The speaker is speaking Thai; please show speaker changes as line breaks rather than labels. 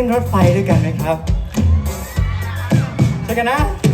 ขึ้นรถไฟด้วยกันไหมครับเจอกันนะ